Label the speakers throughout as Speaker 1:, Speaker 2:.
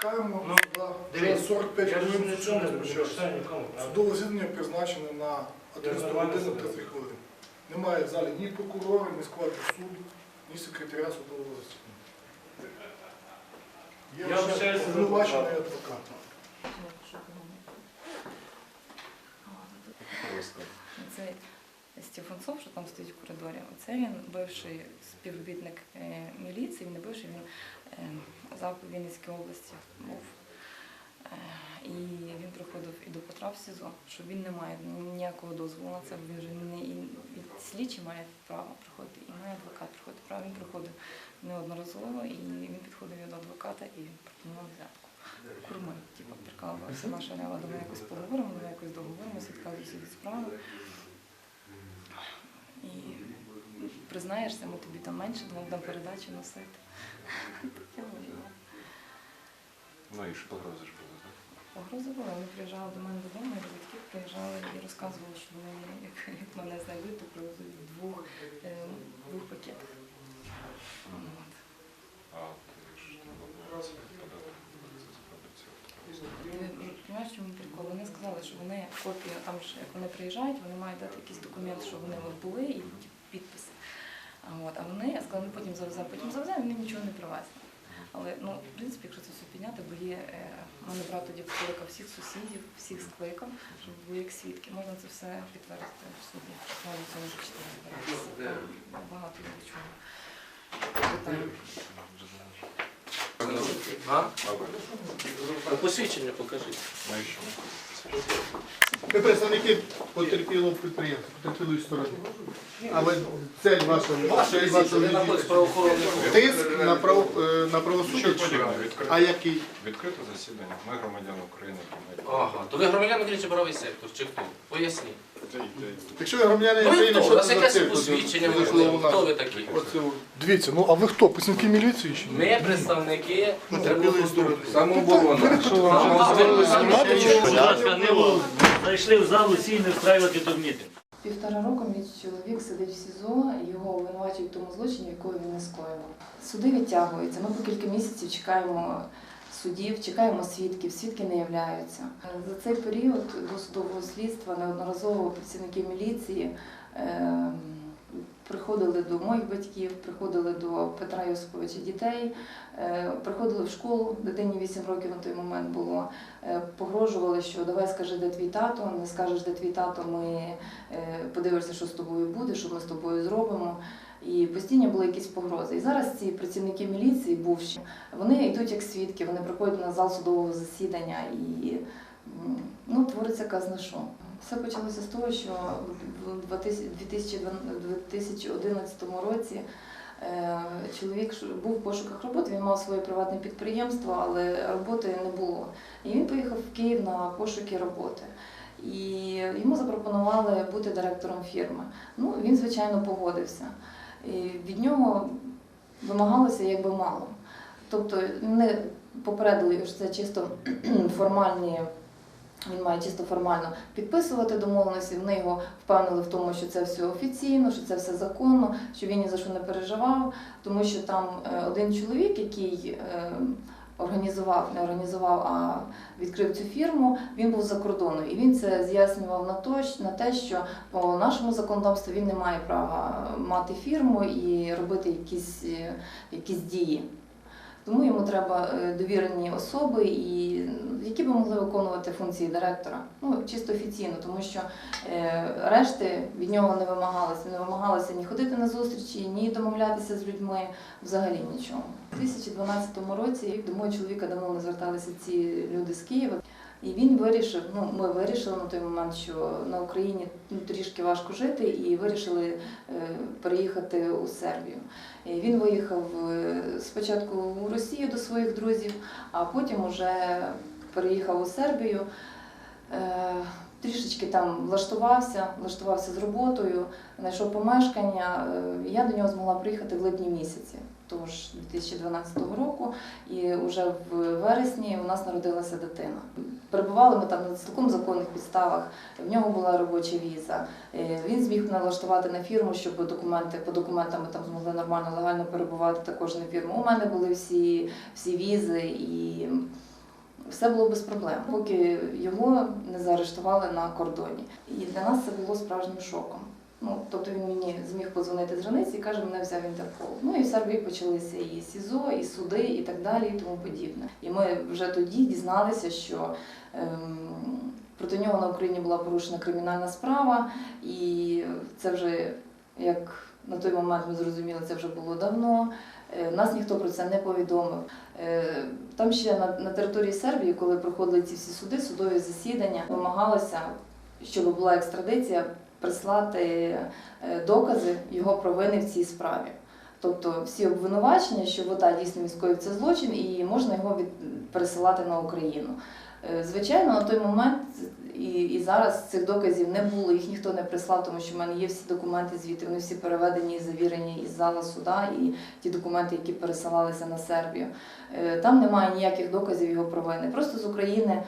Speaker 1: Чекаємо
Speaker 2: Ну,
Speaker 1: да, 45 хвилин? Судове засідання призначене на 11
Speaker 2: нормально
Speaker 1: годину 30 хвилин. Немає в залі ні прокурора, ні складу суду, ні секретаря судового засідання. Є
Speaker 2: Я
Speaker 1: лише обвинувачений адвокат.
Speaker 3: Це Стефанцов, що там стоїть в коридорі. Оце він бивший співробітник е, міліції, він не бивший, він е, зав Вінницькій області був. Е, І він приходив і до Петра в СІЗО, що він не має ніякого дозволу на це, він вже не від слідчий має право приходити, і має адвокат приходити право. Він приходив неодноразово, і він підходив до адвоката і пропонував взятку. Курми, типу, прикалувався наша лява, давай якось поговоримо, давай якось договоримося, відказуйся від справи. І признаєшся, ми тобі там менше, будемо передачу носити. Таке було.
Speaker 4: Ну і ж погрози ж були, так?
Speaker 3: Погрози були, вони приїжджали до мене додому, і батьки приїжджали і розказували, що вони, як, як мене знайдуть, то привезуть в двох, е, двох пакетах. От.
Speaker 4: А от ж треба було подати це зробити
Speaker 3: Розумієш, чому прикол? Вони сказали, що вони копію, там ж як вони приїжджають, вони мають дати якийсь документ, що вони от були і От, а вони сказали, ми потім завеземо, потім завеземо, вони нічого не привезли. Але ну, в принципі, якщо це все підняти, бо є е, мене брат тоді покликав всіх сусідів, всіх скликав, щоб були як свідки. Можна це все підтвердити в суді. Можна цьому збиратися. Багато чого.
Speaker 5: А? Ну, Посвідчення покажіть.
Speaker 6: Ви представники потерпілого підприємства, потерпілої сторони. Але цель ваша, цель ваша
Speaker 5: Ви
Speaker 6: тиск на, право, е, на правосуддя. Чи-.
Speaker 4: Відкрите,
Speaker 6: А який?
Speaker 4: відкрите засідання. Ми громадяни України.
Speaker 5: Ага, то ви громадяин України чи правий сектор, чи хто? Поясніть.
Speaker 6: Якщо ви громадяни
Speaker 5: Ну і
Speaker 6: України,
Speaker 5: хто? У
Speaker 6: що
Speaker 5: вас
Speaker 6: це за
Speaker 5: якесь
Speaker 6: цирк?
Speaker 5: посвідчення
Speaker 6: Вийшло
Speaker 5: можливо.
Speaker 6: у нас.
Speaker 5: Хто ви такі?
Speaker 6: От.
Speaker 1: Дивіться, ну а ви хто? Працівники міліції чи?
Speaker 5: Ми представники
Speaker 6: Потерпілої сторони.
Speaker 5: самооборони.
Speaker 7: Будь ласка, не лов. Зайшли в залу сильно встраювати дурніти.
Speaker 3: Півтора року мій чоловік сидить в СІЗО, його обвинувачують в тому злочині, якого він не скоював. Суди відтягуються. Ми по кілька місяців чекаємо судів, чекаємо свідків, свідки не являються. За цей період до судового слідства неодноразово працівники міліції ем, приходили до моїх батьків, приходили до Петра Йосиповича дітей, е, приходили в школу, дитині 8 років на той момент було. Е, Погрожували, що давай скажи, де твій тато, не скажеш, де твій тато, ми е, подивишся, що з тобою буде, що ми з тобою зробимо. І постійно були якісь погрози. І зараз ці працівники міліції, бувші, вони йдуть як свідки, вони приходять на зал судового засідання і ну, твориться казна що. Все почалося з того, що в 2011 році е, чоловік був в пошуках роботи, він мав своє приватне підприємство, але роботи не було. І він поїхав в Київ на пошуки роботи. І йому запропонували бути директором фірми. Ну, він, звичайно, погодився. І від нього вимагалося якби мало. Тобто не попередили, що це чисто формальні. Він має чисто формально підписувати домовленості. Вони його впевнили в тому, що це все офіційно, що це все законно, що він ні за що не переживав, тому що там е, один чоловік, який е, організував, не організував, а відкрив цю фірму, він був за кордоном. І він це з'яснював на то, на те, що по нашому законодавству він не має права мати фірму і робити якісь, е, якісь дії. Тому йому треба е, довірені особи, і які би могли виконувати функції директора. Ну, чисто офіційно, тому що е, решти від нього не вимагалося. Не вимагалося ні ходити на зустрічі, ні домовлятися з людьми, взагалі нічого. У 2012 році до мого чоловіка давно не зверталися ці люди з Києва. І він вирішив, ну ми вирішили на той момент, що на Україні ну, трішки важко жити, і вирішили е, переїхати у Сербію. І він виїхав е, спочатку у Росію до своїх друзів, а потім вже переїхав у Сербію. Е, Трішечки там влаштувався, влаштувався з роботою, знайшов помешкання. Е, Я до нього змогла приїхати в липні місяці, тож 2012 року, і вже в вересні у нас народилася дитина. Перебували ми там на цілком законних підставах. В нього була робоча віза. Е, Він зміг налаштувати на фірму, щоб документи по документам ми там змогли нормально легально перебувати також на фірму. У мене були всі, всі візи і все було без проблем, поки його не заарештували на кордоні. І для нас це було справжнім шоком. Ну, тобто він мені зміг подзвонити з границі і каже, мене взяв Інтерпол. Ну і в Сербії почалися і СІЗО, і суди, і так далі, і тому подібне. І ми вже тоді дізналися, що ем, проти нього на Україні була порушена кримінальна справа, і це вже як на той момент ми зрозуміли, це вже було давно. Е, Нас ніхто про це не повідомив. Е, Там ще на, на території Сербії, коли проходили ці всі суди, судові засідання, вимагалося, щоб була екстрадиція, прислати е, докази його провини в цій справі. Тобто всі обвинувачення, що вода дійсно військовий це злочин, і можна його від, пересилати на Україну. Звичайно, на той момент і, і зараз цих доказів не було, їх ніхто не прислав, тому що в мене є всі документи звідти, вони всі переведені і завірені із зала суда, і ті документи, які пересилалися на Сербію. Е, Там немає ніяких доказів його провини. Просто з України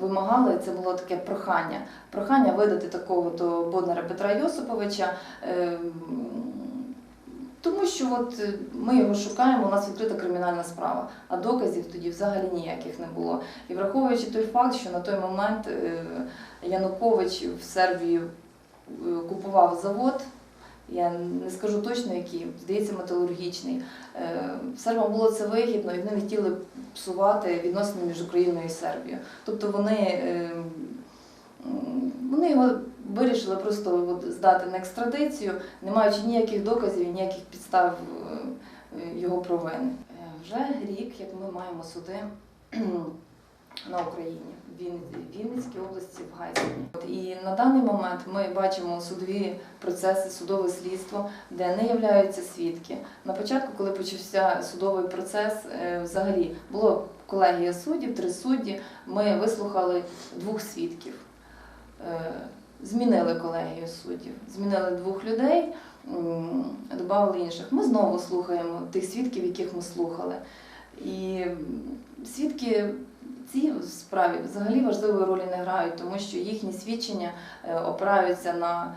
Speaker 3: вимагали, це було таке прохання. Прохання видати такого то Боднара Петра Йосиповича. Тому що от е, ми його шукаємо, у нас відкрита кримінальна справа, а доказів тоді взагалі ніяких не було. І враховуючи той факт, що на той момент е, Янукович в Сербії е, купував завод, я не скажу точно який, здається, металургічний. Сербам було це вигідно, і вони не хотіли псувати відносини між Україною і Сербією. Тобто вони, вони його вирішили просто здати на екстрадицію, не маючи ніяких доказів і ніяких підстав е, його провини. Е, Вже рік, як ми маємо суди на Україні, в Вінницькій області, в Гайсині. І на даний момент ми бачимо судові процеси, судове слідство, де не являються свідки. На початку, коли почався судовий процес, е, взагалі було колегія суддів, три судді. Ми вислухали двох свідків. Змінили колегію суддів, змінили двох людей, додали інших. Ми знову слухаємо тих свідків, яких ми слухали. І свідки ці справі взагалі важливої ролі не грають, тому що їхні свідчення е, опираються на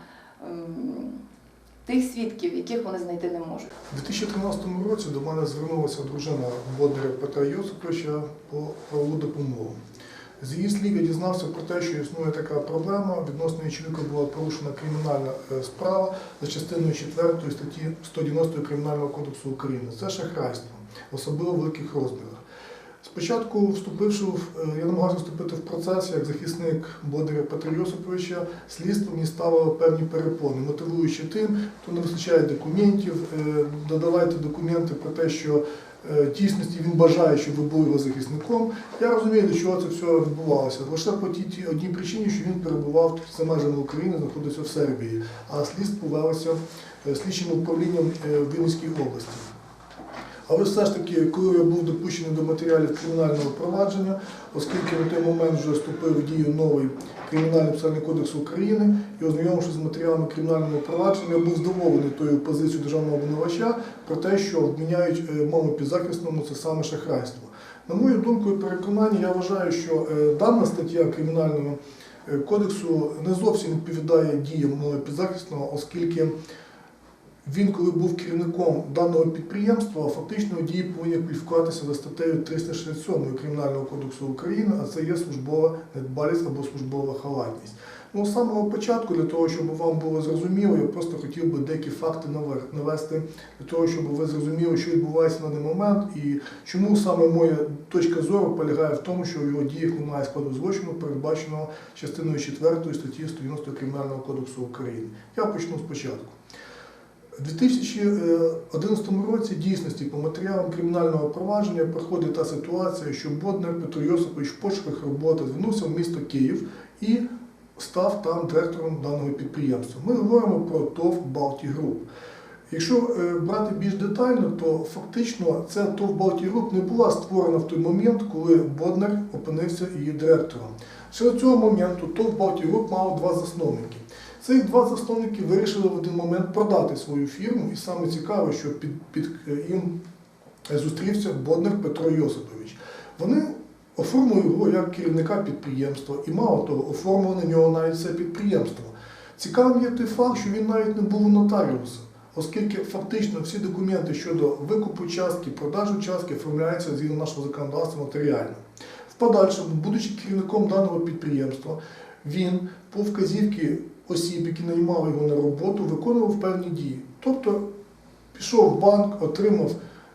Speaker 3: тих свідків, яких вони знайти не можуть.
Speaker 1: У 2013 році до мене звернулася дружина Боднаря Петра Йосиповича по правову допомогу. З її слів я дізнався про те, що існує така проблема. Відносно чоловіка була порушена кримінальна е, справа за частиною 4 статті 190 Кримінального кодексу України. Це шахрайство, особливо в великих розмірах. Спочатку, вступивши в е, я намагався вступити в процес як захисник Бодаря Петра Йосиповича, слідство мені ставило певні перепони, мотивуючи тим, то не вистачає документів, е, додавайте документи про те, що е, в дійсності він бажає, щоб ви були його захисником. Я розумію, до чого це все відбувалося. Лише по тій одній причині, що він перебував за межами України, знаходиться в Сербії, а слід велося е, слідчим управлінням е, в Вінницькій області. Але все ж таки, коли я був допущений до матеріалів кримінального провадження, оскільки на той момент вже вступив в дію новий Кримінальний процесуальний кодекс України і ознайомившись з матеріалами кримінального провадження, я був здивований тою позицією державного обвинувача про те, що вміняють е, моєму підзахисному це саме шахрайство. На мою думку і переконання, я вважаю, що е, дана стаття кримінального е, кодексу не зовсім відповідає діям підзахисного, оскільки він, коли був керівником даного підприємства, фактично дії повинні кваліфікуватися за статтею 367 Кримінального кодексу України, а це є службова недбалість або службова халатність. Ну, з самого початку, для того, щоб вам було зрозуміло, я просто хотів би деякі факти навести, для того, щоб ви зрозуміли, що відбувається на даний момент і чому саме моя точка зору полягає в тому, що в його діях немає складу злочину, передбаченого частиною 4 статті 190 Кримінального кодексу України. Я почну спочатку. У 2011 році дійсності по матеріалам кримінального провадження проходить та ситуація, що Боднар Петро Йосипович в пошуках роботи звернувся в місто Київ і став там директором даного підприємства. Ми говоримо про ТОВ Балті Груп. Якщо е, брати більш детально, то фактично ця ТОВ Балті Груп не була створена в той момент, коли Боднар опинився її директором. Ще до цього моменту ТОВ Балті Груп мав два засновники. Цих два засновники вирішили в один момент продати свою фірму, і саме цікаве, що під, під е, їм зустрівся Боднар Петро Йосипович. Вони оформили його як керівника підприємства, і мало того, оформили на нього навіть це підприємство. Цікавим є той факт, що він навіть не був нотаріусом, оскільки фактично всі документи щодо викупу частки, продажу частки оформляються згідно нашого законодавства нотаріально. подальшому, будучи керівником даного підприємства, він по вказівці осіб, які наймали його на роботу, виконував певні дії. Тобто пішов в банк, отримав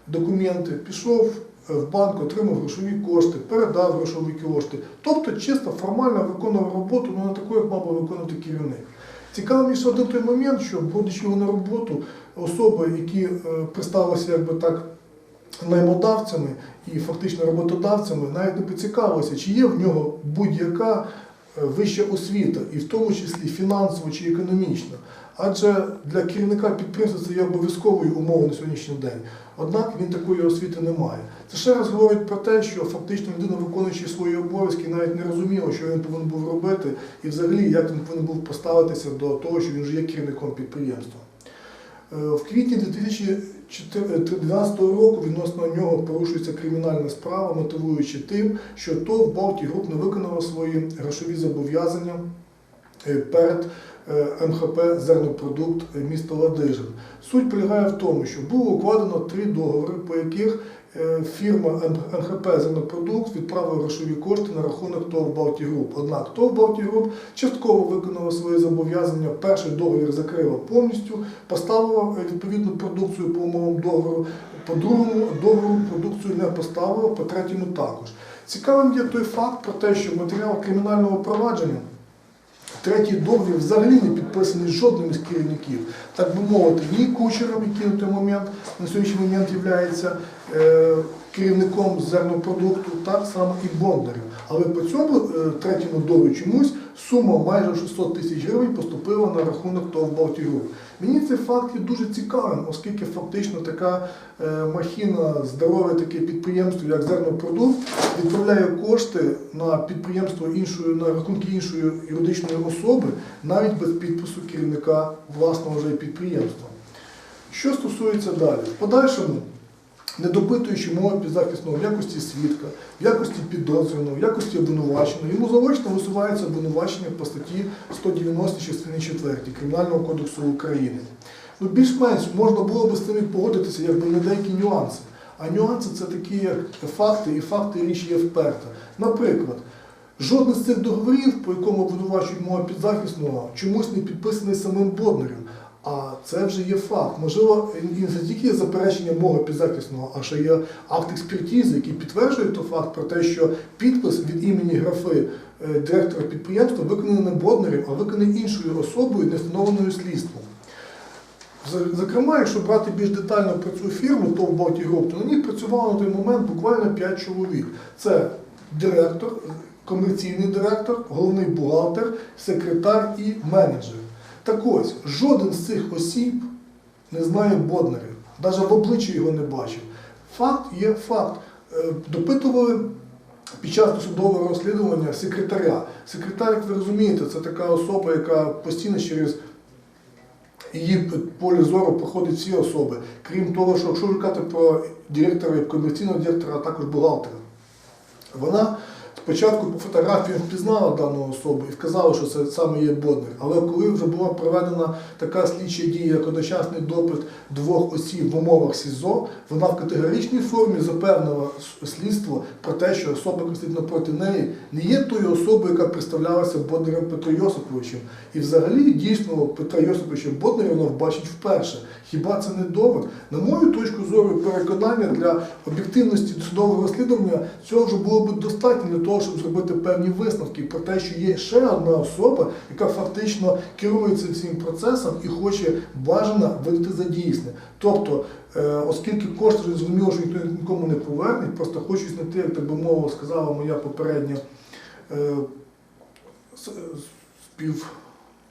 Speaker 1: документи, пішов е, в банк, отримав грошові кошти, передав грошові кошти. Тобто чисто формально виконував роботу, ну не таку, як мав би виконувати керівник. Цікавий один той момент, що будучи його на роботу, особи, які е, представилися якби так наймодавцями і фактично роботодавцями, навіть не поцікавилися, чи є в нього будь-яка вища освіта, і в тому числі фінансово чи економічно. Адже для керівника підприємства це є обов'язковою умовою на сьогоднішній день. Однак він такої освіти не має. Це ще раз говорить про те, що фактично людина, виконуючи свої обов'язки, навіть не розуміла, що він повинен був робити, і взагалі як він повинен був поставитися до того, що він вже є керівником підприємства. Е, В квітні 2012 року відносно нього порушується кримінальна справа, мотивуючи тим, що ТОВ Балті Груп не виконала свої грошові зобов'язання. е, перед е, МХП Зернопродукт е, міста Ладижин. Суть полягає в тому, що було укладено три договори, по яких е, фірма МХП Зернопродукт відправила грошові кошти на рахунок ТОВ Балті Груп. Однак ТОВ Балті Груп частково виконала свої зобов'язання. Перший договір закрила повністю, поставила е, відповідну продукцію по умовам договору. По другому договору продукцію не поставила, по третьому також. Цікавим є той факт про те, що матеріал кримінального провадження. Третій договір взагалі не підписаний жодним із керівників. Так би мовити, ні кучером, який на той момент на сьогоднішній момент є керівником зернопродукту, так само і Бондарем. Але по цьому е, третьому договору чомусь сума майже 600 тисяч гривень поступила на рахунок ТОВ Балті Груп. Мені цей факт є дуже цікавим, оскільки фактично така е, махіна, здорове таке підприємство, як зернопродукт, відправляє кошти на підприємство іншої, на рахунки іншої юридичної особи, навіть без підпису керівника власного вже підприємства. Що стосується далі, в подальшому, не допитуючи мови підзахисного в якості свідка, в якості підозрюваного, в якості обвинуваченого, йому заочно висувається обвинувачення по статті 190 частини 4 Кримінального кодексу України. Ну, більш-менш можна було би з цим погодитися, якби не деякі нюанси. А нюанси це такі, як факти, і факти річ є вперта. Наприклад, жоден з цих договорів, по якому обвинувачують мова підзахисного, чомусь не підписаний самим Боднарем. А це вже є факт. Можливо, не тільки заперечення мого підзахисного, а ще є акт експертизи, який підтверджує той факт про те, що підпис від імені графи е, директора підприємства виконаний не Боднарем, а виконаний іншою особою, не встановленою слідством. Зокрема, якщо брати більш детально про цю фірму, то в Балті Груп, то на ній працювало на той момент буквально 5 чоловік. Це директор, комерційний директор, головний бухгалтер, секретар і менеджер. Так ось, жоден з цих осіб не знає Боднаря, навіть в обличчі його не бачив. Факт є факт. Е, Допитували під час досудового розслідування секретаря. Секретар, як ви розумієте, це така особа, яка постійно через її поле зору проходять всі особи. Крім того, що якщо кажете про директора, комерційного директора, а також бухгалтера, вона спочатку по фотографіям впізнала дану особу і вказала, що це саме є Боднер. Але коли вже була проведена така слідча дія, як одночасний допит двох осіб в умовах СІЗО, вона в категоричній формі запевнила слідство про те, що особа, сидить напроти неї, не є тою особою, яка представлялася Боднером Петром Йосиповичем. І взагалі дійсно Петра Йосиповича Боднера вона бачить вперше. Хіба це не довод? На мою точку зору, переконання для об'єктивності судового розслідування цього вже було б достатньо для того, щоб зробити певні висновки про те, що є ще одна особа, яка фактично керується цим процесом і хоче бажано видати за дійсне. Тобто, е, оскільки кошти вже зрозуміло, що ніхто нікому не поверне, просто хочу знайти, як так би мова сказала моя попередня е, спів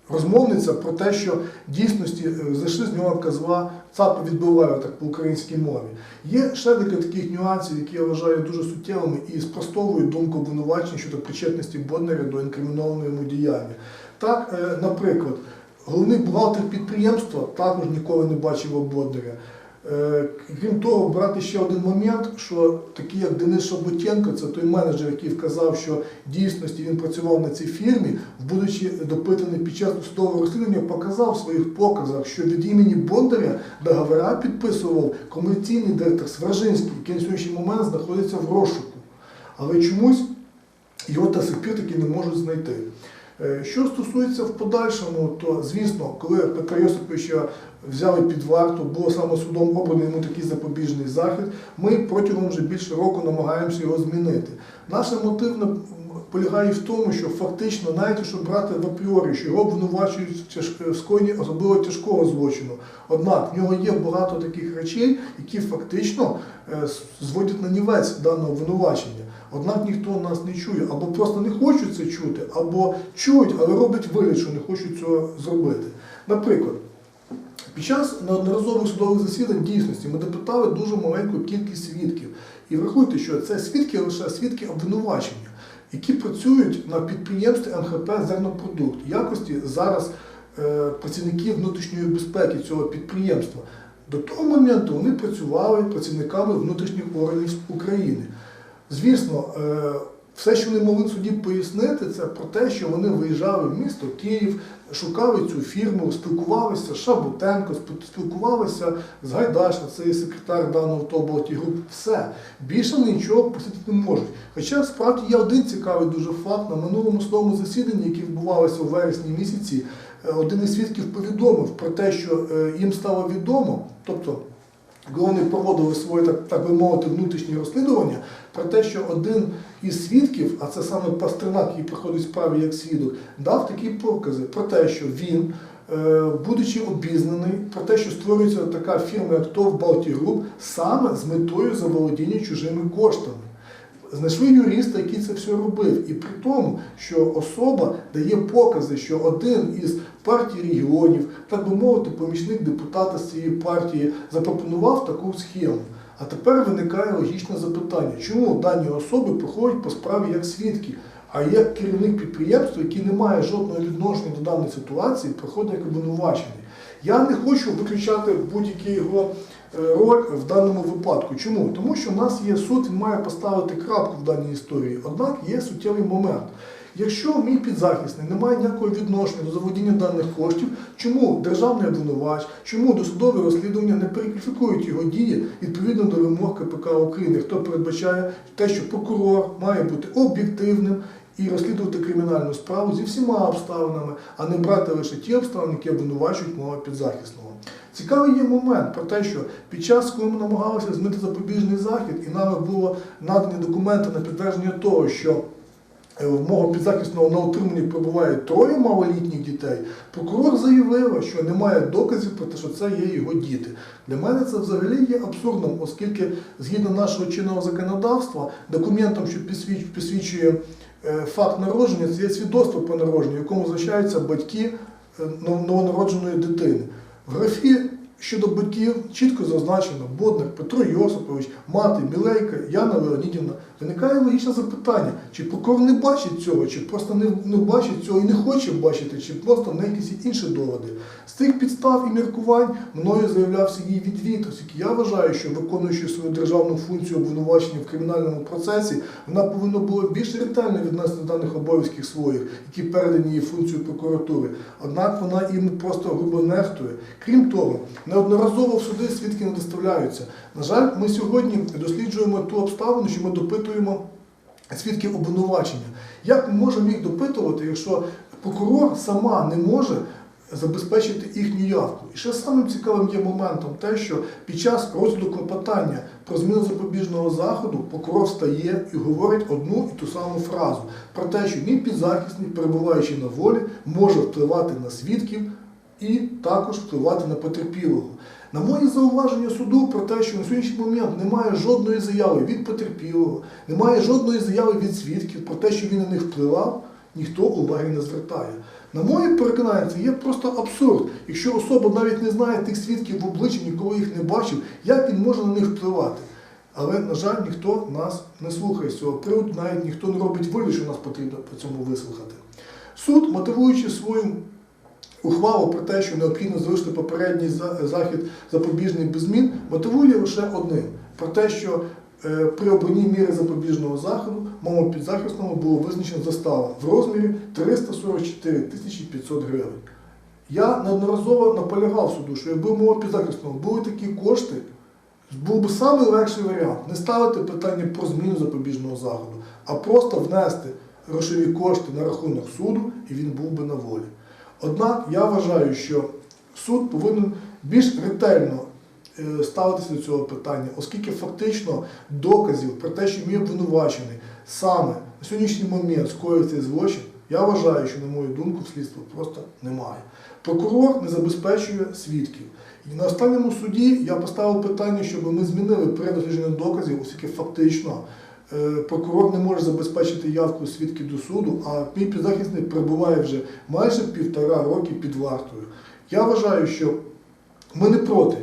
Speaker 1: розмовниця про те, що в дійсності е, зайшли з нього казва, ЦАП відбиває так по українській мові. Є ще декілька таких нюансів, які я вважаю дуже суттєвими і спростовують думку обвинувачення щодо причетності Боднаря до інкримінованої йому діяння. Так, е, наприклад, головний бухгалтер підприємства також ніколи не бачив Боднаря. Е, Крім того, брати ще один момент, що такий як Денис Шаботєнко, це той менеджер, який вказав, що в дійсності він працював на цій фірмі, будучи допитаний під час судового розслідування, показав в своїх показах, що від імені Бондаря договора підписував комерційний директор Свержинський, який на сьогоднішній момент знаходиться в розшуку. Але чомусь його до сих пір таки не можуть знайти. Е, Що стосується в подальшому, то звісно, коли Петра Йосиповича взяли під варту, було саме судом обраний йому такий запобіжний захід, ми протягом вже більше року намагаємося його змінити. Наш мотивна полягає в тому, що фактично, навіть якщо брати в апіорі, що його обвинувачують в скоєнні особливо тяжкого злочину. Однак в нього є багато таких речей, які фактично е, зводять на нівець даного обвинувачення. Однак ніхто нас не чує, або просто не хочуть це чути, або чують, але роблять вигляд, що не хочуть цього зробити. Наприклад, під час неодноразових судових засідань дійсності ми допитали дуже маленьку кількість свідків. І врахуйте, що це свідки лише свідки обвинувачення, які працюють на підприємстві МХП «Зернопродукт» якості зараз е, працівників внутрішньої безпеки цього підприємства. До того моменту вони працювали працівниками внутрішніх органів України. Звісно, е, все, що вони могли суді пояснити, це про те, що вони виїжджали в місто Київ, шукали цю фірму, спілкувалися з Шабутенко, спілкувалися з Гайдашем, це є секретар даного тоболоті груп. Все. Більше нічого посвятити не можуть. Хоча справді є один цікавий дуже факт. На минулому судовому засіданні, яке відбувалося у вересні місяці, е, один із свідків повідомив про те, що е, їм стало відомо, тобто коли вони проводили своє, так, так би мовити, внутрішнє розслідування, про те, що один із свідків, а це саме Пастернак, який приходить справі як свідок, дав такі покази про те, що він, е, будучи обізнаний про те, що створюється така фірма, як ТОВ Балті Груп, саме з метою заволодіння чужими коштами. Знайшли юриста, який це все робив. І при тому, що особа дає покази, що один із партій регіонів, так би мовити, помічник депутата з цієї партії, запропонував таку схему. А тепер виникає логічне запитання, чому дані особи проходять по справі як свідки, а є керівник підприємства, який не має жодного відношення до даної ситуації, проходить як обвинувачений. Я не хочу виключати будь-який його роль в даному випадку. Чому? Тому що в нас є суд, він має поставити крапку в даній історії. Однак є суттєвий момент. Якщо мій підзахисний не має ніякого відношення до заволодіння даних коштів, чому державний обвинувач, чому досудове розслідування не перекваліфікують його дії відповідно до вимог КПК України, хто передбачає те, що прокурор має бути об'єктивним і розслідувати кримінальну справу зі всіма обставинами, а не брати лише ті обставини, які обвинувачують мого підзахисного. Цікавий є момент про те, що під час, коли ми намагалися змити запобіжний захід, і нами було надані документи на підтвердження того, що е, в мого підзахисного на утриманні перебуває троє малолітніх дітей, прокурор заявив, що немає доказів про те, що це є його діти. Для мене це взагалі є абсурдом, оскільки згідно нашого чинного законодавства, документом, що підсвіч- підсвідчує е, факт народження, це є свідоцтво про народження, в якому зазначаються батьки е, новонародженої дитини. В графі щодо батьків чітко зазначено Бодник Петро Йосипович, мати Мілейка, Яна Леонідівна. Виникає логічне запитання, чи прокурор не бачить цього, чи просто не, не бачить цього і не хоче бачити, чи просто не якісь інші доводи. З цих підстав і міркувань мною заявлявся її відвід, оскільки я вважаю, що виконуючи свою державну функцію обвинувачення в кримінальному процесі, вона повинна була більш ретельно віднести до даних обов'язків своїх, які передані її функцію прокуратури. Однак вона їм просто грубо нехтує. Крім того, неодноразово в суди свідки не доставляються. На жаль, ми сьогодні досліджуємо ту обставину, що ми допитуємо свідків обвинувачення. Як ми можемо їх допитувати, якщо прокурор сама не може забезпечити їхню явку? І ще самим цікавим є моментом те, що під час розгляду клопотання про зміну запобіжного заходу прокурор встає і говорить одну і ту саму фразу про те, що мій підзахисний, перебуваючи на волі, може впливати на свідків і також впливати на потерпілого. На мої зауваження суду про те, що на сьогоднішній момент немає жодної заяви від потерпілого, немає жодної заяви від свідків про те, що він на них впливав, ніхто уваги не звертає. На моє переконання, це є просто абсурд. Якщо особа навіть не знає тих свідків в обличчі, ніколи їх не бачив, як він може на них впливати? Але, на жаль, ніхто нас не слухає з цього приводу, навіть ніхто не робить вигляд, що нас потрібно по цьому вислухати. Суд, мотивуючи свою ухвалу про те, що необхідно залишити попередній захід запобіжний без змін, мотивує лише одним про те, що е, при обранні міри запобіжного заходу моєму підзахисному було визначено застава в розмірі 344 тисячі 500 гривень. Я неодноразово наполягав суду, що якби мого підзахисного були такі кошти, був би самий легший варіант не ставити питання про зміну запобіжного заходу, а просто внести грошові кошти на рахунок суду, і він був би на волі. Однак я вважаю, що суд повинен більш ретельно е, ставитися до цього питання, оскільки фактично доказів про те, що мій обвинувачений саме на сьогоднішній момент скоїв цей злочин, я вважаю, що, на мою думку, слідства просто немає. Прокурор не забезпечує свідків. І на останньому суді я поставив питання, щоб ми змінили порядок дослідження доказів, оскільки фактично прокурор не може забезпечити явку свідків до суду, а мій підзахисний перебуває вже майже півтора роки під вартою. Я вважаю, що ми не проти.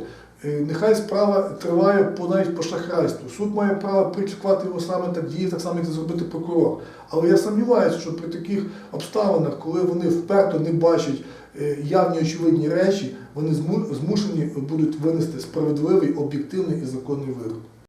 Speaker 1: Е, Нехай справа триває по навіть по шахрайству. Суд має право прикривати його саме так діє, так само, як це зробити прокурор. Але я сумніваюся, що при таких обставинах, коли вони вперто не бачать е, явні очевидні речі, вони змушені будуть винести справедливий, об'єктивний і законний вирок.